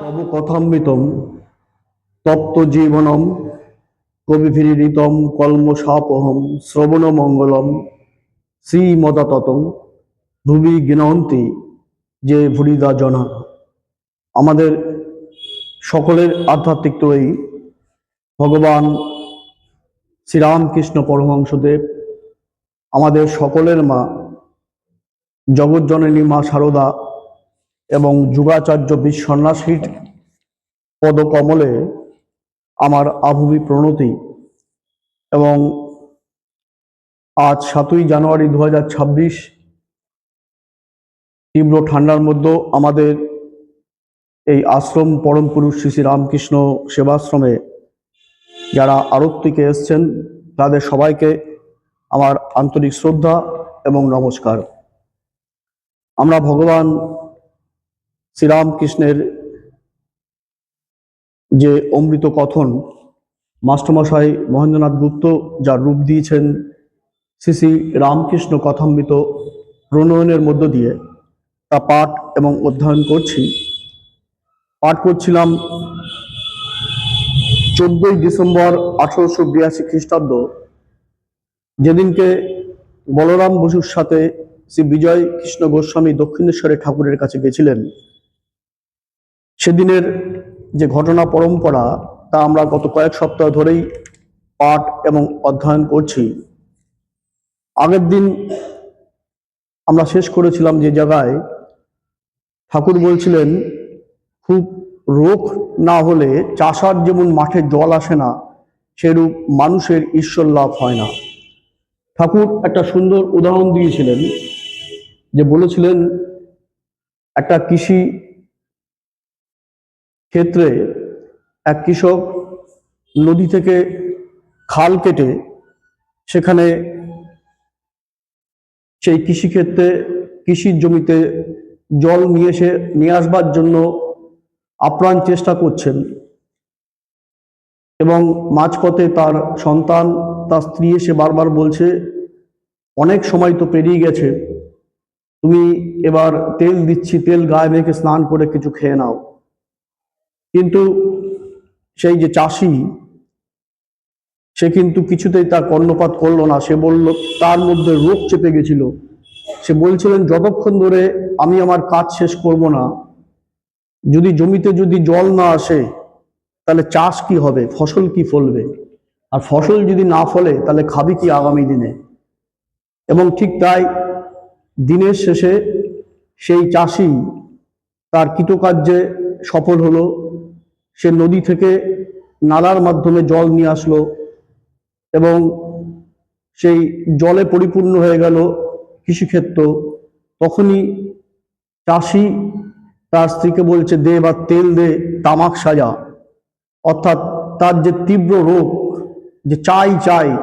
তব কথামৃতম, তপ্ত জীবনম কবিভিরিতম কলমশাপহম শ্রবণ মঙ্গলম, শ্রীমদাততম ভুবি জ্ঞানন্তি যে ভুরিদা জনা আমাদের সকলের আধ্যাত্মিক ত্রয়ী ভগবান শ্রীরামকৃষ্ণ পরমহংসদেব আমাদের সকলের মা জগজ্জননী মা সারদা এবং যুগাচার্য বিশ্বন্যাসীর পদকমলে আমার আভূমি প্রণতি এবং আজ সাতই জানুয়ারি দু তীব্র ঠান্ডার মধ্যেও আমাদের এই আশ্রম পরম পুরুষ শ্রী শ্রী রামকৃষ্ণ সেবাশ্রমে যারা আরত্তিকে এসছেন, তাদের সবাইকে আমার আন্তরিক শ্রদ্ধা এবং নমস্কার। আমরা ভগবান শ্রীরামকৃষ্ণের যে অমৃত কথন মাস্টারমশাই মহেন্দ্রনাথ গুপ্ত যার রূপ দিয়েছেন শ্রী শ্রী রামকৃষ্ণ কথামৃত প্রণয়নের মধ্য দিয়ে তা পাঠ এবং অধ্যয়ন করছি। পাঠ করছিলাম চোদ্দই ডিসেম্বর আঠারোশো বিরাশি খ্রিস্টাব্দ যেদিনকে বলরাম বসুর সাথে শ্রী বিজয় কৃষ্ণ গোস্বামী দক্ষিণেশ্বরে ঠাকুরের কাছে গেছিলেন, সেদিনের যে ঘটনা পরম্পরা তা আমরা গত কয়েক সপ্তাহ ধরেই পাঠ এবং অধ্যয়ন করছি। আগের দিন আমরা শেষ করেছিলাম যে জায়গায় ঠাকুর বলছিলেন, খুব রোগ না হলে চাষার যেমন মাঠে জল আসে না, সেরূপ মানুষের ঈশ্বর লাভ হয় না। ঠাকুর একটা সুন্দর উদাহরণ দিয়েছিলেন, যে বলেছিলেন, একটা কৃষি ক্ষেত্রে এক কৃষক নদী থেকে খাল কেটে সেখানে সেই কৃষিক্ষেত্রে কৃষির জমিতে জল নিয়ে এসে, নিয়ে আসবার জন্য আপ্রাণ চেষ্টা করছেন এবং মাঝপথে তার সন্তান তার স্ত্রী এসে বারবার বলছে, অনেক সময় তো পেরিয়ে গেছে, তুমি এবার তেল দিচ্ছি, তেল গায়ে মেখে স্নান করে কিছু খেয়ে নাও। কিন্তু সেই যে চাষি, সে কিন্তু কিছুতেই তার কর্ণপাত করল না। সে বলল, তার মধ্যে রোগ চেপে গেছিল। সে বলছিলেন, যতক্ষণ ধরে আমি আমার কাজ শেষ করব না, যদি জমিতে যদি জল না আসে, তাহলে চাষ কি হবে? ফসল কি ফলবে? আর ফসল যদি না ফলে, তাহলে খাবি কি আগামী দিনে? এবং ঠিক তাই দিনের শেষে সেই চাষি তার কৃতকার্যে সফল হলো। সে নদী থেকে নালার মাধ্যমে জল নিয়ে আসলো এবং সেই জলে পরিপূর্ণ হয়ে গেল কৃষিক্ষেত্র। তখনই চাষি তার স্ত্রীকে বলছে, দে বা তেল দে, তামাক সাজা। অর্থাৎ তার যে তীব্র রোগ যে চাই চাই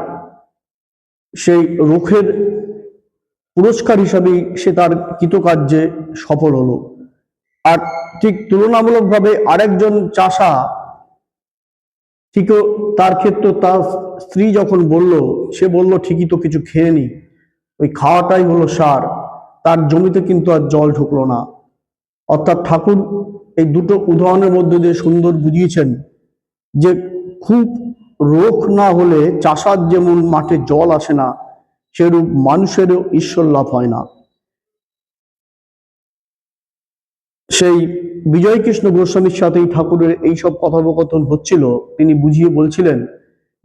সেই রোগের পুরস্কার হিসাবেই সে তার কৃতকার্যে সফল হলো। আর ঠিক তুলনামূলকভাবে আরেকজন চাষা ঠিক তার ক্ষেত্রে তার স্ত্রী যখন বলল, সে বলল, ঠিকই তো কিছু খেয়ে নি। ওই খাওয়াটাই হলো সার। তার জমিতে কিন্তু আর জল ঢুকলো না। অর্থাৎ ঠাকুর এই দুটো উদাহরণের মধ্যে দিয়ে সুন্দর বুঝিয়েছেন যে খুব রোগ না হলে চাষার যেমন মাঠে জল আসে না, সেরূপ মানুষেরও ঈশ্বর লাভ হয় না। সেই বিজয় কৃষ্ণ গোস্বামীর সাথেই ঠাকুরের এইসব কথোপকথন হচ্ছিল। তিনি বুঝিয়ে বলছিলেন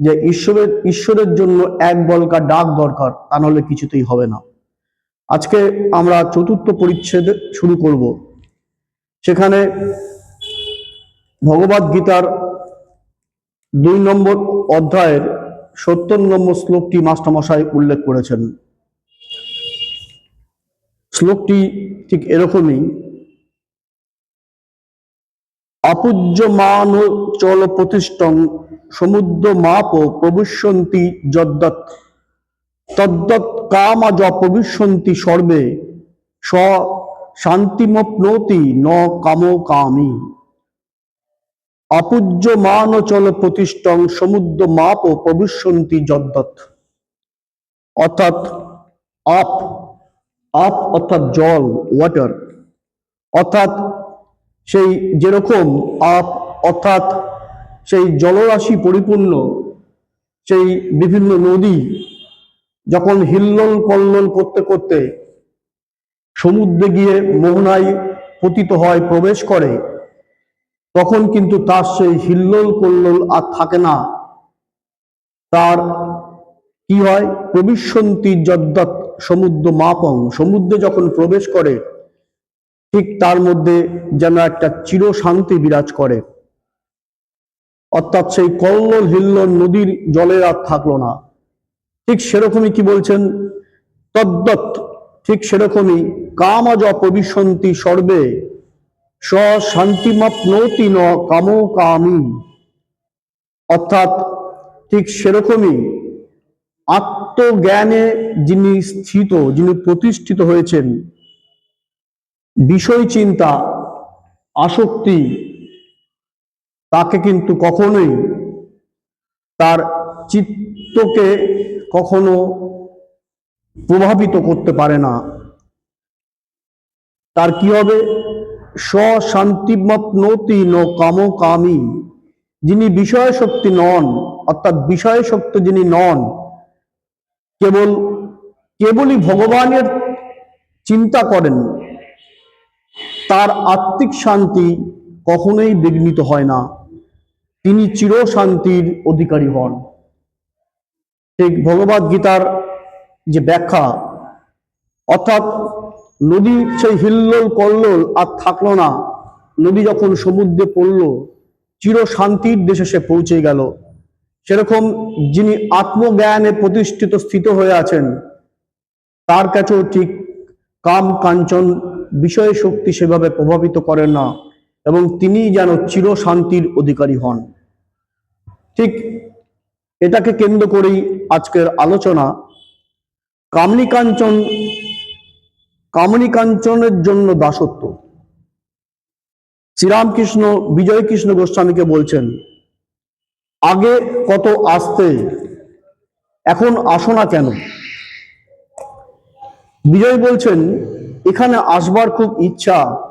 যে ঈশ্বরের ঈশ্বরের জন্য এক বলকা ডাক দরকার, তা নাহলে কিছুতেই হবে না। আজকে আমরা চতুর্থ পরিচ্ছেদ শুরু করব। সেখানে ভগবদ গীতার দুই নম্বর অধ্যায়ের সত্তর নম্বর শ্লোকটি মাস্টারমশাই উল্লেখ করেছেন। শ্লোকটি ঠিক এরকমই, অপূজ্যমান চল প্রতিষ্ঠং সমুদ্র মাপ প্রবিশ্যন্তি যদ্দৎ, তদ্দৎ কামাজ প্রবিশ্যন্তি সর্বে স শান্তিমপ্নতি ন কাম কামি। অপূজ্যমান চল প্রতিষ্ঠং সমুদ্র মাপ প্রবিশ্যন্তি যদ্দৎ। অর্থাৎ আপ আপ অর্থাৎ জল ওয়াটার অর্থাৎ সেই যেরকম আপ অর্থাৎ সেই জলরাশি পরিপূর্ণ, সেই বিভিন্ন নদী যখন হিল্লোল কল্লোল করতে করতে সমুদ্রে গিয়ে মোহনায় পতিত হয়, প্রবেশ করে তখন কিন্তু তার সেই হিল্লোল কল্লোল আর থাকে না। তার কি হয়? প্রবিশন্তি যদ্দৎ সমুদ্র মাপং, সমুদ্রে যখন প্রবেশ করে, ঠিক তার মধ্যে যেন একটা চির শান্তি বিরাজ করে। অর্থাৎ সেই কল্লোল হিল্লোল নদীর জলের আর থাকল না। ঠিক সেরকমই কি বলছেন? তদ্দৎ, ঠিক সেরকমই কামজ প্রবিশন্তি সর্বে স শান্তিমপ্নতি ন কামো কামি। অর্থাৎ ঠিক সেরকমই আত্মজ্ঞানে যিনি স্থিত, যিনি প্রতিষ্ঠিত হয়েছেন বিষয় চিন্তা আসক্তি, তাকে কিন্তু কখনোই তার চিত্তকে কখনো প্রভাবিত করতে পারে না। তার কি হবে? স্বশান্তিমপ্নতি ন কামকামী। যিনি বিষয় শক্তি নন, অর্থাৎ বিষয় শক্তি যিনি নন, কেবল, কেবলই ভগবানের চিন্তা করেন, তার আত্মিক শান্তি কখনোই বিঘ্নিত হয় না। তিনি চির শান্তির অধিকারী হন। ঠিক ভগবদ গীতার যে ব্যাখ্যা, অর্থাৎ নদী সেই হিল্লোল কল্লোল আর থাকল না। নদী যখন সমুদ্রে পড়ল, চির শান্তির দেশে সে পৌঁছে গেল। সেরকম যিনি আত্মজ্ঞানে প্রতিষ্ঠিত স্থিত হয়ে আছেন, তার কাছেও ঠিক কাম কাঞ্চন বিষয় শক্তি সেভাবে প্রভাবিত করেন না এবং তিনি যেন চির শান্তির অধিকারী হন। ঠিক এটাকে কেন্দ্র করেই আজকের আলোচনা। কামনী কাঞ্চন কামনী কাঞ্চনের জন্য দাসত্ব। শ্রীরামকৃষ্ণ বিজয় কৃষ্ণ গোস্বামীকে বলছেন, আগে কত আসতে, এখন আসো না কেন? বিজয় বলছেন, এখানে আসবার খুব ইচ্ছা,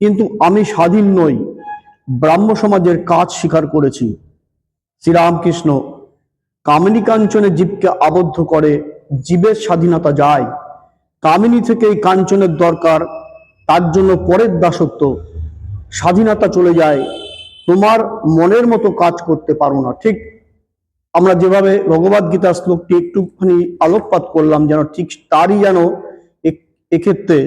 কিন্তু আমি স্বাধীন নই, ব্রাহ্ম সমাজের কাজ স্বীকার করেছি। শ্রীরামকৃষ্ণ, কামিনী কাঞ্চনে জীবকে আবদ্ধ করে, জীবের স্বাধীনতা যায়। কামিনী থেকেই কাঞ্চনের দরকার, তার জন্য পরের দাসত্ব। স্বাধীনতা চলে যায়, তোমার মনের মতো কাজ করতে পারো না, ঠিক? আমরা যেভাবে ভগবদ গীতার শ্লোকটি একটুখানি আলোকপাত করলাম, যেন ঠিক তারই যেন এক্ষেত্রে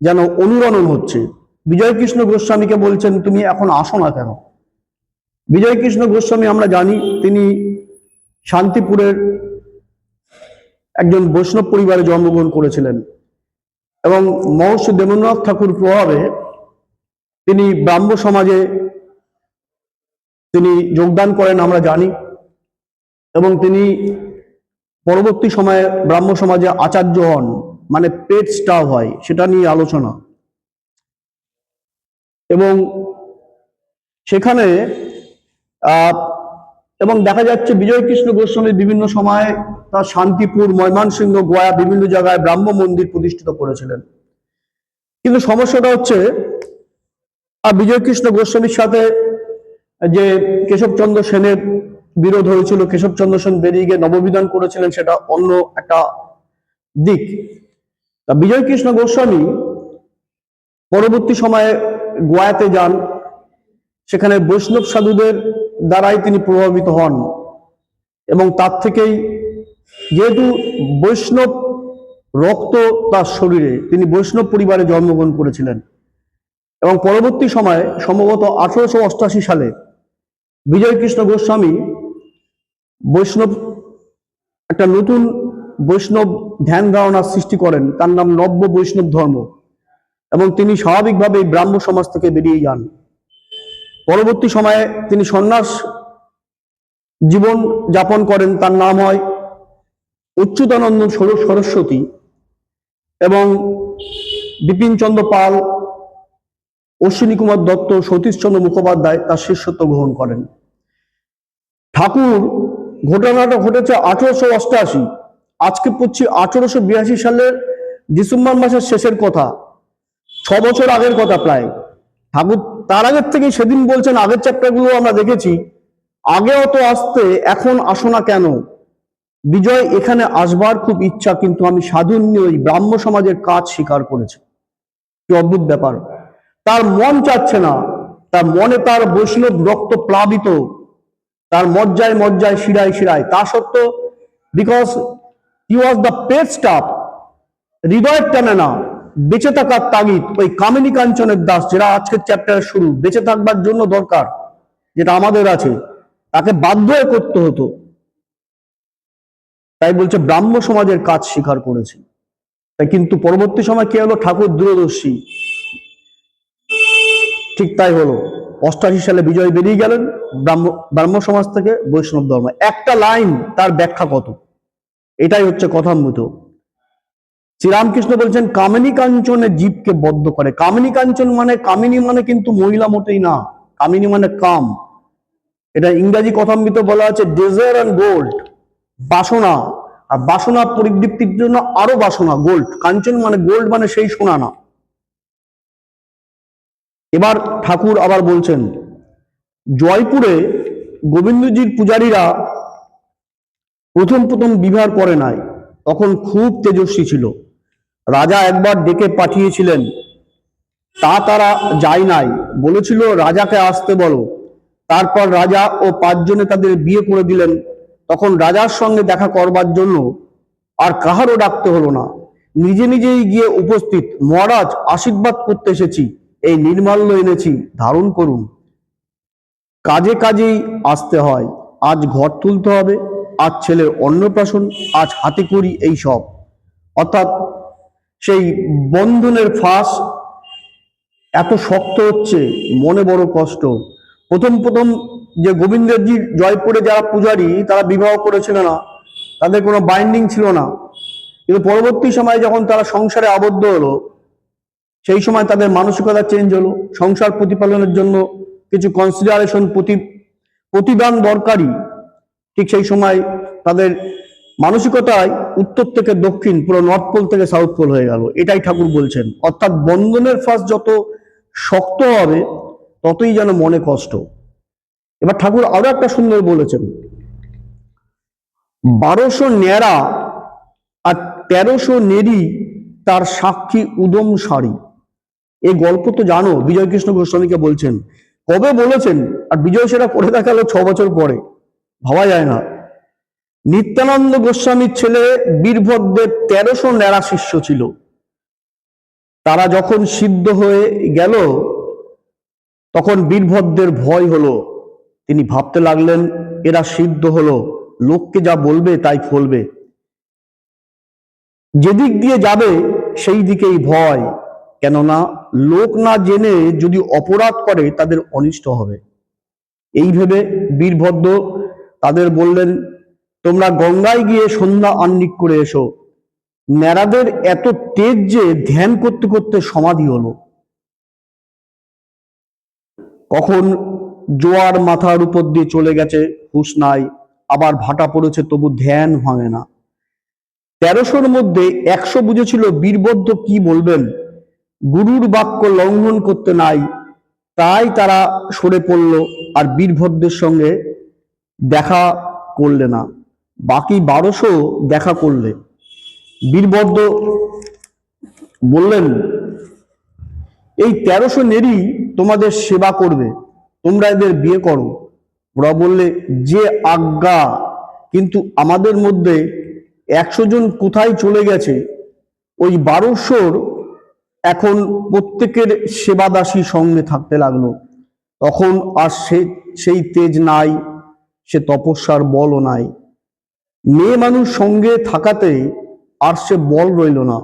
যেন অনুরণন হচ্ছে। বিজয় কৃষ্ণ গোস্বামীকে বলছেন, তুমি এখন আসো না কেন? বিজয় কৃষ্ণ গোস্বামী, আমরা জানি, তিনি শান্তিপুরের একজন বৈষ্ণব পরিবারে জন্মগ্রহণ করেছিলেন। এবং মহর্ষি দেবেন্দ্রনাথ ঠাকুর প্রভাবে তিনি ব্রাহ্ম সমাজে তিনি যোগদান করেন আমরা জানি। এবং তিনি পরবর্তী সময়ে ব্রাহ্ম সমাজে আচার্য হন মানে পেট স্টাফ হয়, সেটা নিয়ে আলোচনা। এবং সেখানে এবং দেখা যাচ্ছে বিজয় কৃষ্ণ গোস্বামী বিভিন্ন সময়ে তার শান্তিপুর, ময়মনসিংহ, গোয়া বিভিন্ন জায়গায় ব্রাহ্ম মন্দির প্রতিষ্ঠিত করেছিলেন। কিন্তু সমস্যাটা হচ্ছে, আর বিজয় কৃষ্ণ গোস্বামীর সাথে যে কেশবচন্দ্র সেনের বিরোধ হয়েছিল কেশবচন্দ্র সেন বেরিয়ে গিয়ে নববিধান করেছিলেন, সেটা অন্য একটা দিক। তা বিজয় কৃষ্ণ গোস্বামী পরবর্তী সময়ে গোয়াতে যান, সেখানে বৈষ্ণব সাধুদের দ্বারাই তিনি প্রভাবিত হন। এবং তার থেকেই যেহেতু বৈষ্ণব রক্ত তার শরীরে, তিনি বৈষ্ণব পরিবারে জন্মগ্রহণ করেছিলেন। এবং পরবর্তী সময়ে সম্ভবত আঠারোশো অষ্টাশি সালে বিজয় কৃষ্ণ গোস্বামী বৈষ্ণব, একটা নতুন বৈষ্ণব ধ্যান ধারণার সৃষ্টি করেন, তার নাম নব্য বৈষ্ণব ধর্ম। এবং তিনি স্বাভাবিকভাবেই ব্রাহ্ম সমাজ থেকে বেরিয়ে যান। পরবর্তী সময়ে তিনি সন্ন্যাস জীবন যাপন করেন, তার নাম হয় অচ্যুতানন্দ সর- সরস্বতী এবং বিপিন চন্দ্র পাল অশ্বিনী কুমার দত্ত, সতীশচন্দ্র মুখোপাধ্যায় তার শিষ্যত্ব গ্রহণ করেন। ঠাকুর, ঘটনাটা ঘটেছে আঠারোশো অষ্টআশি। আজকে পড়ছি আঠারোশো বিরাশি সালের ডিসেম্বর মাসের শেষের কথা ছ বছর আগের কথা প্রায়। ঠাকুর তার আগের থেকে সেদিন বলছেন, আগের চ্যাপ্টারগুলো আমরা দেখেছি। আগে অত আসতে, এখন আসো না কেন? বিজয় এখানে আসবার খুব ইচ্ছা, কিন্তু আমি সাধুন্য ওই ব্রাহ্ম সমাজের কাজ স্বীকার করেছি। কি অদ্ভুত ব্যাপার। তার মন চাচ্ছে না। তার মনে তার বৈষ্ণব রক্ত প্লাবিত। তার মজ্জায় মজ্জায় শিরায় শিরায়। তা সত্ত্বেও because he was the pet stuff হৃদয়ের টানে না। বেঁচে থাকার তাগিদ ওই কামিনী কাঞ্চনের দাস যেটা আজকের চ্যাপ্টারের শুরু, বেঁচে থাকবার জন্য দরকার, যেটা আমাদের আছে, তাকে বাধ্য করতে হতো। তাই বলছে, ব্রাহ্ম সমাজের কাজ স্বীকার করেছে। তাই কিন্তু পরবর্তী সময় কি হলো? ঠাকুর দূরদর্শী। ঠিক তাই হলো। অষ্টাশি সালে বিজয় বেরিয়ে গেলেন ব্রাহ্ম ব্রাহ্ম সমাজ থেকে বৈষ্ণব ধর্ম। একটা লাইন তার ব্যাখ্যা কত? এটাই হচ্ছে কথামৃত। শ্রীরামকৃষ্ণ বলছেন, কামিনী কাঞ্চনে জীবকে বদ্ধ করে। কামিনী কাঞ্চন মানে কামিনী মানে কিন্তু মহিলা মোটেই না। কামিনী মানে কাম। এটা ইংরাজি কথাম্বিত বলা আছে ডেজার অ্যান্ড গোল্ড বাসনা। আর বাসনা পরিদীপ্তির জন্য আরও বাসনা গোল্ড কাঞ্চন মানে গোল্ড মানে সেই সোনা না। এবার ঠাকুর আবার বলছেন, জয়পুরে গোবিন্দজির পূজারীরা প্রথম প্রথম বিবাহ করে নাই, তখন খুব তেজস্বী ছিল। রাজা একবার ডেকে পাঠিয়েছিলেন। তা তারা যায় নাই। বলেছিল, রাজাকে আসতে বলো। তারপর রাজা ও পাঁচজনে তাদের বিয়ে করে দিলেন। তখন রাজার সঙ্গে দেখা করবার জন্য আর কাহারও ডাকতে হলো না। নিজে নিজেই গিয়ে উপস্থিত, মহারাজ, আশীর্বাদ করতে এসেছি। এই নির্মাল্য এনেছি, ধারণ করুন। কাজে কাজেই আসতে হয়। আজ ঘর তুলতে হবে, আজ ছেলের অন্নপ্রাশন, আজ হাতে করি এই সব। অর্থাৎ সেই বন্ধনের ফাঁস এত শক্ত হচ্ছে, মনে বড় কষ্ট। প্রথম প্রথম যে গোবিন্দজি জয়পুরে যারা পূজারী, তারা বিবাহ করেছিল না। তাদের কোনো বাইন্ডিং ছিল না। কিন্তু পরবর্তী সময়ে যখন তারা সংসারে আবদ্ধ হলো, সেই সময় তাদের মানসিকতা চেঞ্জ হলো। সংসার প্রতিপালনের জন্য কিছু কনসিডারেশন প্রতি, প্রতিদান দরকারি ঠিক সেই সময় তাদের মানসিকতায় উত্তর থেকে দক্ষিণ, পুরো নর্থ পোল থেকে সাউথ পোল হয়ে গেল। এটাই ঠাকুর বলছেন। অর্থাৎ বন্ধনের ফাঁস যত শক্ত হবে, ততই যেন মনে কষ্ট। এবার ঠাকুর আরও একটা সুন্দর বলেছেন। বারোশো ন্যাড়া আর তেরোশো নেরি তার সাক্ষী উদম সারি। এই গল্প তো জানো বিজয় কৃষ্ণ গোস্বামীকে বলছেন। কবে বলেছেন? আর বিজয় সেটা করে দেখাল ছ বছর পরে। ভাবা যায় না। নিত্যানন্দ গোস্বামীর ছেলে বীরভদ্রের তেরোশো ন্যাড়া শিষ্য ছিল। তারা যখন সিদ্ধ হয়ে গেল, তখন বীরভদ্রের ভয় হলো। তিনি ভাবতে লাগলেন, এরা সিদ্ধ হলো, লোককে যা বলবে তাই ফলবে। যেদিক দিয়ে যাবে, সেই দিকেই ভয়, কেননা লোক না জেনে যদি অপরাধ করে, তাদের অনিষ্ট হবে। এই ভেবে বীরভদ্র তাদের বললেন তোমরা গঙ্গায় গিয়ে সন্ধ্যা আন্নিক করে এসো। ন্যাড়াদের এত তেজ যে ধ্যান করতে করতে সমাধি হলো। কখন জোয়ার মাথার উপর দিয়ে চলে গেছে, হুশ নাই, আবার ভাটা পড়েছে, তবু ধ্যান ভাঙে না। তেরোশোর মধ্যে একশো বুঝেছিল বীরবদ্ধ কি বলবেন। গুরুর বাক্য লঙ্ঘন করতে নাই, তাই তারা সরে পড়ল, আর বীরভদ্রের সঙ্গে দেখা করলে না। বাকি বারোশো দেখা করলে। বীরবদ্ধ বললেন, এই তেরোশো নেরই তোমাদের সেবা করবে, তোমরা এদের বিয়ে করো। ওরা বললে, যে আজ্ঞা, কিন্তু আমাদের মধ্যে একশো জন কোথায় চলে গেছে? ওই বারোশোর এখন প্রত্যেকের সেবাদাসী সঙ্গে থাকতে লাগল। তখন আর সে, সেই তেজ নাই, সে তপস্যার বলও নাই। মেয়ে মানুষ সঙ্গে থাকাতে আর সে বল রইল না।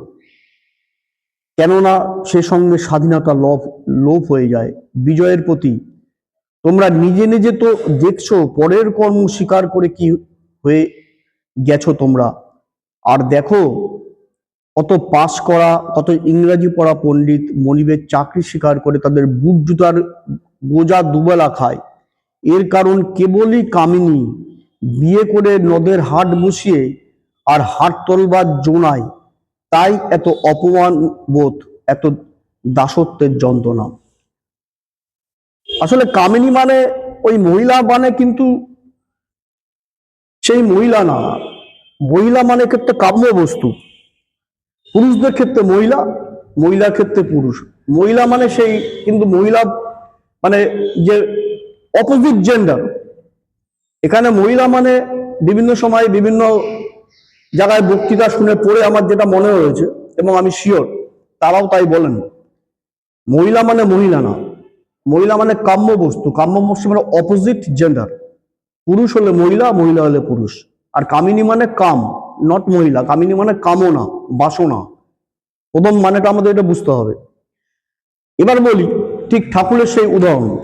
কেননা সে সঙ্গে স্বাধীনতা লোভ লোভ হয়ে যায়। বিজয়ের প্রতি তোমরা নিজে নিজে তো দেখছ, পরের কর্ম স্বীকার করে কি হয়ে গেছো তোমরা। আর দেখো, কত পাস করা, কত ইংরাজি পড়া পণ্ডিত মনিবের চাকরি স্বীকার করে তাদের বুট জুতার গোজা দুবেলা খায়। এর কারণ কেবলই কামিনী। বিয়ে করে নদের হাট বসিয়ে আর হাট তলবার জোনায় তাই এত অপমান বোধ, এত দাসত্বের যন্ত্রণা। আসলে কামিনী মানে ওই মহিলা মানে কিন্তু সেই মহিলা না। মহিলা মানে ক্ষেত্রে কাম্য বস্তু। পুরুষদের ক্ষেত্রে মহিলা, মহিলার ক্ষেত্রে পুরুষ। মহিলা মানে সেই, কিন্তু মহিলা মানে যে অপোজিট জেন্ডার এখানে মহিলা মানে বিভিন্ন সময় বিভিন্ন জায়গায় বক্তৃতা শুনে পড়ে আমার যেটা মনে হয়েছে এবং আমি শিওর তারাও তাই বলেন। মহিলা মানে মহিলা না। মহিলা মানে কাম্য বস্তু। কাম্য বস্তু মানে অপোজিট জেন্ডার পুরুষ হলে মহিলা মহিলা হলে পুরুষ। আর কামিনী মানে কাম নট মহিলা। কামিনী মানে কামনা, বাসনা। প্রথম মানেটা আমাদের এটা বুঝতে হবে। এবার বলি, ঠিক ঠাকুরের সেই উদাহরণ।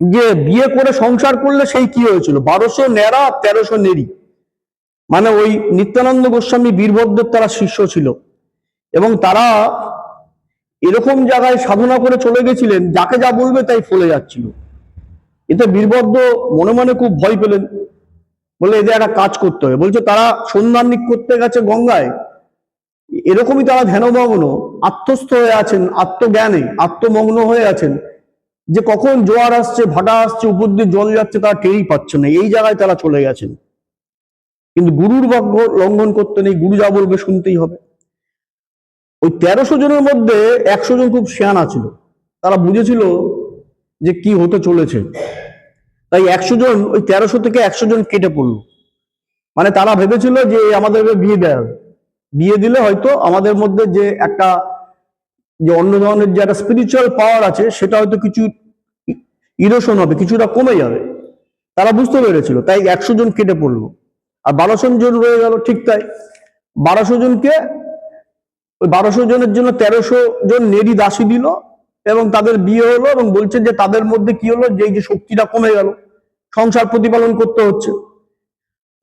যে বিয়ে করে সংসার করলে সেই কি হয়েছিল? বারোশো ন্যাড়া, তেরোশো নেড়ি। মানে ওই নিত্যানন্দ গোস্বামী বীরভদ্রের তারা শিষ্য ছিল। এবং তারা এরকম জায়গায় সাধনা করে চলে গেছিলেন, যাকে যা বলবে তাই ফলে যাচ্ছিল। এতে বীরভদ্র মনে মনে খুব ভয় পেলেন। বলে, এদের একটা কাজ করতে হবে। বলছে, তারা সন্ধানিক করতে গেছে গঙ্গায়। এরকমই তারা ধ্যানমগ্ন, আত্মস্থ হয়ে আছেন, আত্মজ্ঞানে, আত্মমগ্ন হয়ে আছেন। যে কখন জোয়ার আসছে, ভাটা আসছে, উপর দিয়ে জল যাচ্ছে, তারা টেরই পাচ্ছে না। এই জায়গায় তারা চলে গেছেন। কিন্তু গুরুর বাক্য লঙ্ঘন করতে নেই, গুরু যা বলবে শুনতেই হবে। ওই তেরোশো জনের মধ্যে একশো জন খুব শেয়ানা ছিল। তারা বুঝেছিল যে কি হতে চলেছে। তাই একশো জন, ওই তেরোশো থেকে একশো জন কেটে পড়ল। মানে তারা ভেবেছিল যে আমাদেরকে বিয়ে দেওয়া বিয়ে দিলে হয়তো আমাদের মধ্যে যে একটা যে অন্য ধরনের যে একটা স্পিরিচুয়াল পাওয়ার আছে, সেটা হয়তো কিছু ইরোশন হবে, কিছুটা কমে যাবে। তারা বুঝতে পেরেছিল, তাই একশো জন কেটে পড়ল। আর বারোশো জন রয়ে গেল, ঠিক তাই। বারোশো জনকে, ওই বারোশো জনের জন্য তেরোশো জন নেরি দাসী দিল, এবং তাদের বিয়ে হলো, এবং বলছেন যে তাদের মধ্যে কি হলো, যে যে শক্তিটা কমে গেল, সংসার প্রতিপালন করতে হচ্ছে।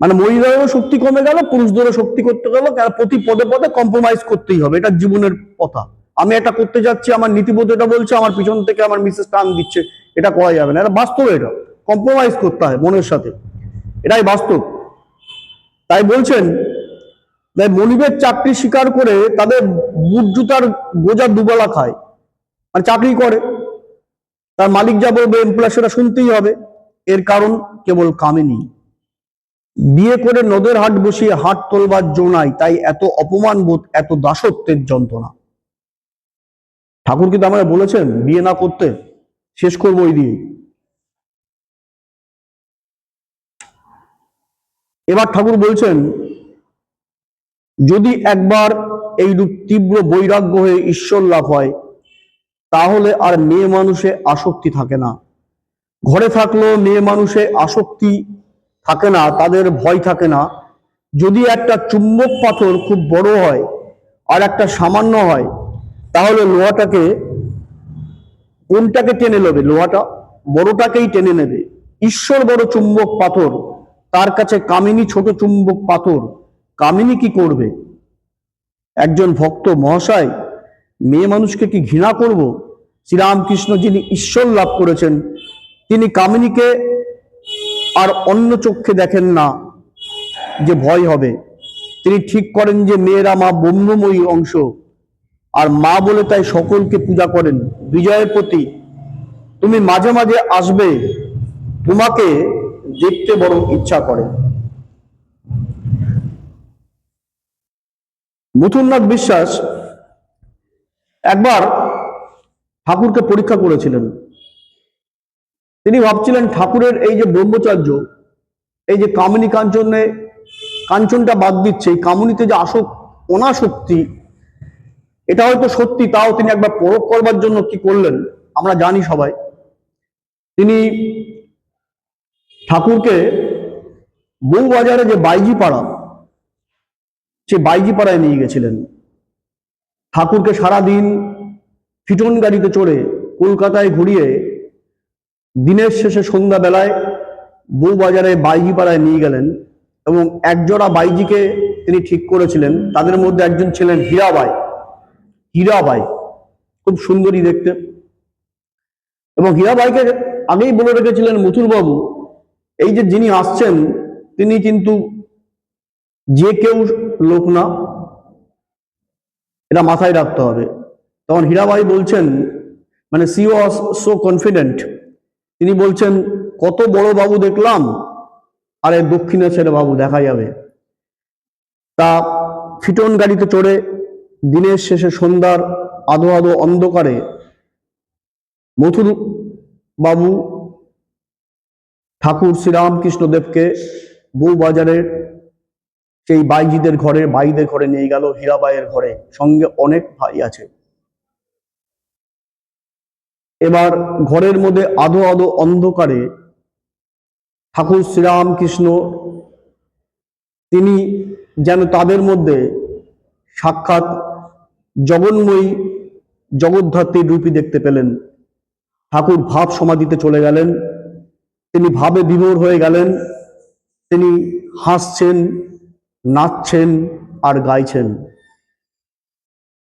মানে মহিলাদেরও শক্তি কমে গেল, পুরুষদেরও শক্তি করতে গেল প্রতি পদে পদে কম্প্রোমাইজ করতেই হবে, এটা জীবনের কথা আমি এটা করতে যাচ্ছি, আমার নীতিবোধ এটা বলছে, আমার পিছন থেকে আমার মিসেস টান দিচ্ছে, এটা করা যাবে না। এটা বাস্তব এটা। কম্প্রোমাইজ করতে হয় মনের সাথে। এটাই বাস্তব। তাই বলছেন, তাই মনিবের চাকরি স্বীকার করে তাদের বুট জুতার গোজা দুবেলা খায়। মানে চাকরি করে। তার মালিক যা বলবে এমপ্লয় সেটা শুনতেই হবে। এর কারণ কেবল কামিনী। বিয়ে করে নদের হাট বসিয়ে হাট তোলবার জোনাই তাই এত অপমান বোধ এত দাসত্বের যন্ত্রণা। ঠাকুর কিন্তু আমাদের বলেছেন, বিয়ে না করতে, শেষ করব ওই দিয়ে এবার ঠাকুর বলছেন, যদি একবার এইরূপ তীব্র বৈরাগ্য হয়ে ঈশ্বর লাভ হয়, তাহলে আর মেয়ে মানুষে আসক্তি থাকে না। ঘরে থাকলেও মেয়ে মানুষে আসক্তি থাকে না, তাদের ভয় থাকে না। যদি একটা চুম্বক পাথর খুব বড় হয়, আর একটা সামান্য হয় তাহলে লোহাটাকে কোনটাকে টেনে নেবে? লোহাটা বড়টাকেই টেনে নেবে। ঈশ্বর বড় চুম্বক পাথর, তার কাছে কামিনী ছোট চুম্বক পাথর। কামিনী কি করবে? একজন ভক্ত মহাশয়, মেয়ে মানুষকে কি ঘৃণা করব? শ্রীরামকৃষ্ণ যিনি ঈশ্বর লাভ করেছেন, তিনি কামিনীকে আর অন্য চক্ষে দেখেন না যে ভয় হবে। তিনি ঠিক করেন যে মেয়েরা মা ব্রহ্মময়ী অংশ। আর মা বলে তাই সকলকে পূজা করেন। বিজয়ের প্রতি তুমি মাঝে মাঝে আসবে, তোমাকে দেখতে বড় ইচ্ছা করে। মথুরনাথ বিশ্বাস একবার ঠাকুরকে পরীক্ষা করেছিলেন। তিনি ভাবছিলেন ঠাকুরের এই যে ব্রহ্মচার্য, এই যে কামিনী কাঞ্চনে, কাঞ্চনটা বাদ দিচ্ছে, এই কামনিতে যে আসক অনাসক্তি এটা হয়তো সত্যি, তাও তিনি একবার পরখ করবার জন্য কি করলেন, আমরা জানি সবাই। তিনি ঠাকুরকে বউবাজারে যে বাইজি পাড়া সে বাইজি পাড়ায় নিয়ে গেছিলেন। ঠাকুরকে সারাদিন ফিটন গাড়িতে চড়ে কলকাতায় ঘুরিয়ে দিনের শেষে সন্ধ্যাবেলায় বউবাজারে বাইজি পাড়ায় নিয়ে গেলেন এবং একজোড়া বাইজিকে তিনি ঠিক করেছিলেন। তাদের মধ্যে একজন ছিলেন হীরাবাই। হীরাবাই খুব সুন্দরী দেখতে। এবং হীরাবাইকে আগেই বলে রেখেছিলেন মথুরবাবু, এই যে যিনি আসছেন, তিনি কিন্তু যে কেউ লোক না, এটা মাথায় রাখতে হবে। তখন হীরাবাই বলছেন মানে সি ওয়াজ সো কনফিডেন্ট। তিনি বলছেন, কত বড় বাবু দেখলাম, আরে দক্ষিণে ছেলে বাবু, দেখা যাবে। তা ফিটন গাড়িতে চড়ে দিনের শেষে সন্ধ্যার আধো আধো অন্ধকারে মথুর বাবু ঠাকুর শ্রীরামকৃষ্ণদেবকে বউবাজারের সেই বাইজিদের ঘরে বাইদের ঘরে নিয়ে গেল, হীরাবাইয়ের ঘরে। সঙ্গে অনেক ভাই আছে। এবার ঘরের মধ্যে আধো আধো অন্ধকারে ঠাকুর শ্রীরামকৃষ্ণ, তিনি যেন তাদের মধ্যে সাক্ষাৎ জগন্ময়ী জগদ্ধাত্রীর রূপী দেখতে পেলেন। ঠাকুর ভাব সমাধিতে চলে গেলেন। তিনি ভাবে বিভোর হয়ে গেলেন। তিনি হাসছেন, নাচছেন আর গাইছেন।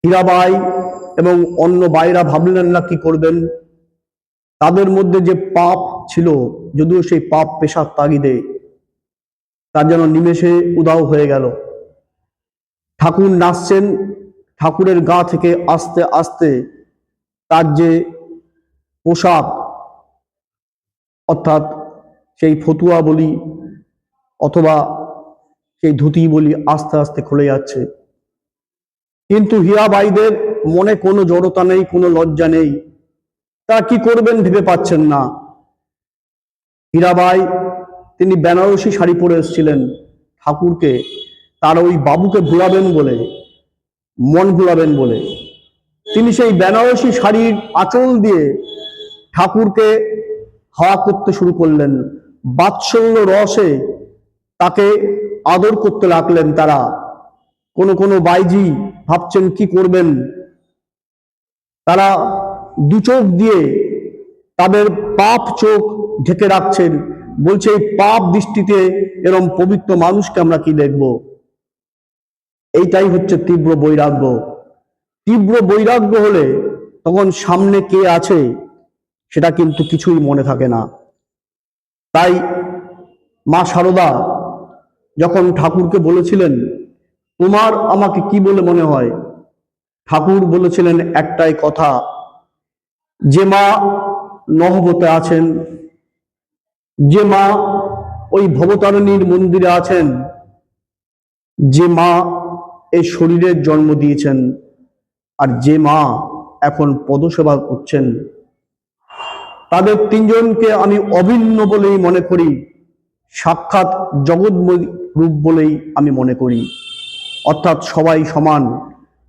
হীরাবাই এবং অন্য বাইরা ভাবলেন, না, কি করবেন? তাদের মধ্যে যে পাপ ছিল, যদিও সেই পাপ পেশার তাগিদে, তার যেন নিমেষে উদাও হয়ে গেল। ঠাকুর নাচছেন, ঠাকুরের গা থেকে আস্তে আস্তে তার যে পোশাক, অর্থাৎ সেই ফতুয়া বলি অথবা সেই ধুতি বলি আস্তে আস্তে খুলে যাচ্ছে। কিন্তু হীরাবাইদের মনে কোনো জড়তা নেই, কোনো লজ্জা নেই। তা কি করবেন ভেবে পাচ্ছেন না। হীরাবাই তিনি বেনারসি শাড়ি পরে এসেছিলেন ঠাকুরকে। তার ওই বাবুকে ভুলাবেন বলে, মন ভুলাবেন বলে। তিনি সেই বেনারসি শাড়ির আঁচল দিয়ে ঠাকুরকে হাওয়া করতে শুরু করলেন। বাৎসল্য রসে তাকে আদর করতে লাগলেন তারা। কোনো কোনো বাইজি ভাবছেন, কি করবেন? তারা দু চোখ দিয়ে তাদের পাপ চোখ ঢেকে রাখছেন। বলছে, এই পাপ দৃষ্টিতে এরম পবিত্র মানুষকে আমরা কি দেখব? এইটাই হচ্ছে তীব্র বৈরাগ্য। তীব্র বৈরাগ্য হলে তখন সামনে কে আছে সেটা কিন্তু কিছুই মনে থাকে না। তাই মা সারদা যখন ঠাকুরকে বলেছিলেন, তোমার আমাকে কি বলে মনে হয়? ঠাকুর বলেছিলেন, একটাই কথা, যে মা নহবতে আছেন, যে মা ওই ভবতারিণীর মন্দিরে আছেন, যে মা এই শরীরের জন্ম দিয়েছেন আর যে মা এখন পদসেবা করছেন, তাদের তিনজনকে আমি অভিন্ন বলেই মনে করি, সাক্ষাৎ জগৎময় রূপ বলেই আমি মনে করি। অর্থাৎ সবাই সমান।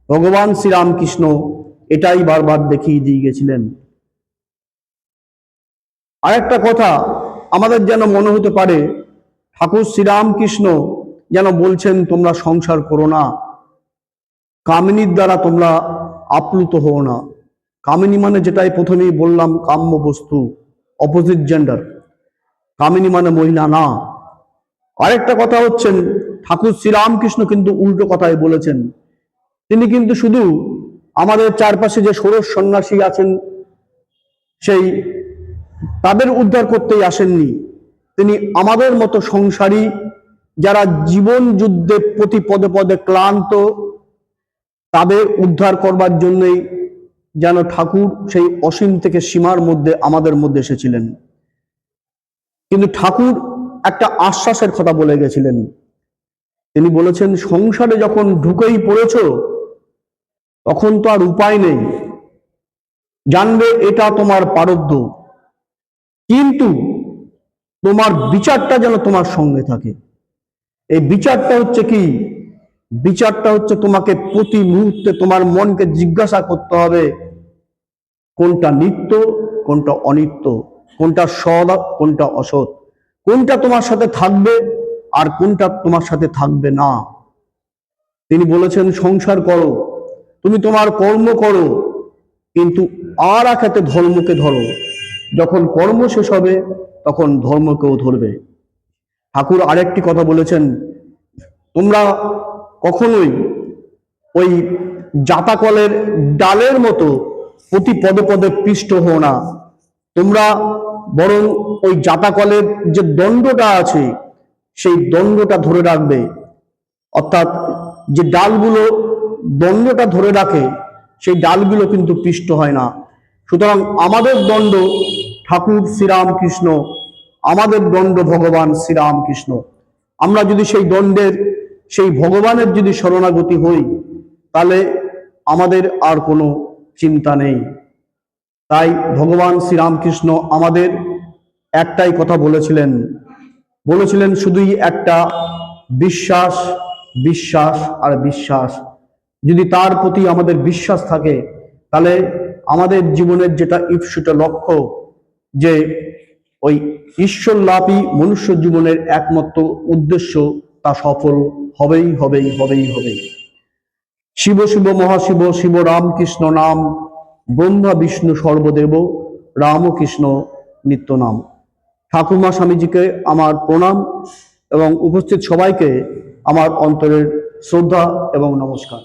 ভগবান শ্রীরামকৃষ্ণ এটাই বারবার দেখিয়ে দিয়ে গেছিলেন। আরেকটা কথা আমাদের যেন মনে হতে পারে, ঠাকুর শ্রীরামকৃষ্ণ যেন বলছেন, তোমরা সংসার করো না। কামিনীর দ্বারা তোমরা আপ্লুত হও না। কামিনী মানে যেটাই প্রথমেই বললাম, কাম্য বস্তু অপোজিট জেন্ডার কামিনী মানে মহিলা না। আরেকটা কথা হচ্ছেন, ঠাকুর শ্রীরামকৃষ্ণ কিন্তু উল্টো কথাই বলেছেন। তিনি কিন্তু শুধু আমাদের চারপাশে যে ষোড়শ সন্ন্যাসী আছেন, সেই তাদের উদ্ধার করতেই আসেননি। তিনি আমাদের মতো সংসারী, যারা জীবন যুদ্ধে প্রতি পদে পদে ক্লান্ত তাদের উদ্ধার করবার জন্যই যেন ঠাকুর সেই অসীম থেকে সীমার মধ্যে আমাদের মধ্যে এসেছিলেন। কিন্তু ঠাকুর একটা আশ্বাসের কথা বলে গেছিলেন। তিনি বলেছেন, সংসারে যখন ঢুকেই পড়েছ, তখন তো আর উপায় নেই। জানবে এটা তোমার পারব্য কিন্তু তোমার বিচারটা যেন তোমার সঙ্গে থাকে। এই বিচারটা হচ্ছে কি? বিচারটা হচ্ছে তোমাকে প্রতি মুহূর্তে তোমার মনকে জিজ্ঞাসা করতে হবে, কোনটা নিত্য, কোনটা অনিত্য, কোনটা সৎ কোনটা অসৎ, কোনটা তোমার সাথে থাকবে আর কোনটা তোমার সাথে থাকবে না। তিনি বলেছেন, সংসার করো, তুমি তোমার কর্ম করো, কিন্তু আর এক হাতে ধর্মকে ধরো। যখন কর্ম শেষ হবে, তখন ধর্মকেও ধরবে। ঠাকুর আরেকটি কথা বলেছেন, তোমরা কখনোই ওই জাতাকলের ডালের মতো প্রতি পদে পদে পৃষ্ঠ হও না। তোমরা বরং ওই জাতাকলের যে দণ্ডটা আছে, সেই দণ্ডটা ধরে রাখবে। অর্থাৎ যে ডালগুলো দণ্ডটা ধরে রাখে, সেই ডালগুলো কিন্তু পিষ্ট হয় না। সুতরাং আমাদের দণ্ড ঠাকুর শ্রীরামকৃষ্ণ, আমাদের দণ্ড ভগবান শ্রীরামকৃষ্ণ। আমরা যদি সেই দণ্ডের সেই ভগবানের যদি শরণাগতি হই, তাহলে আমাদের আর কোনো চিন্তা নেই। তাই ভগবান শ্রীরামকৃষ্ণ আমাদের একটাই কথা বলেছিলেন। বলেছিলেন, শুধুই একটা বিশ্বাস বিশ্বাস আর বিশ্বাস। যদি তার প্রতি আমাদের বিশ্বাস থাকে, তাহলে আমাদের জীবনের যেটা ইপসুট লক্ষ্য, যে ওই ঈশ্বর লাভই মনুষ্য জীবনের একমাত্র উদ্দেশ্য তা সফল হবেই হবেই হবেই হবেই। শিব শিব, মহাশিব, শিব, রামকৃষ্ণ নাম, ব্রহ্মা, বিষ্ণু, সর্বদেব, রামকৃষ্ণ নিত্য নাম। ঠাকুরমা স্বামীজিকে আমার প্রণাম এবং উপস্থিত সবাইকে আমার অন্তরের শ্রদ্ধা এবং নমস্কার।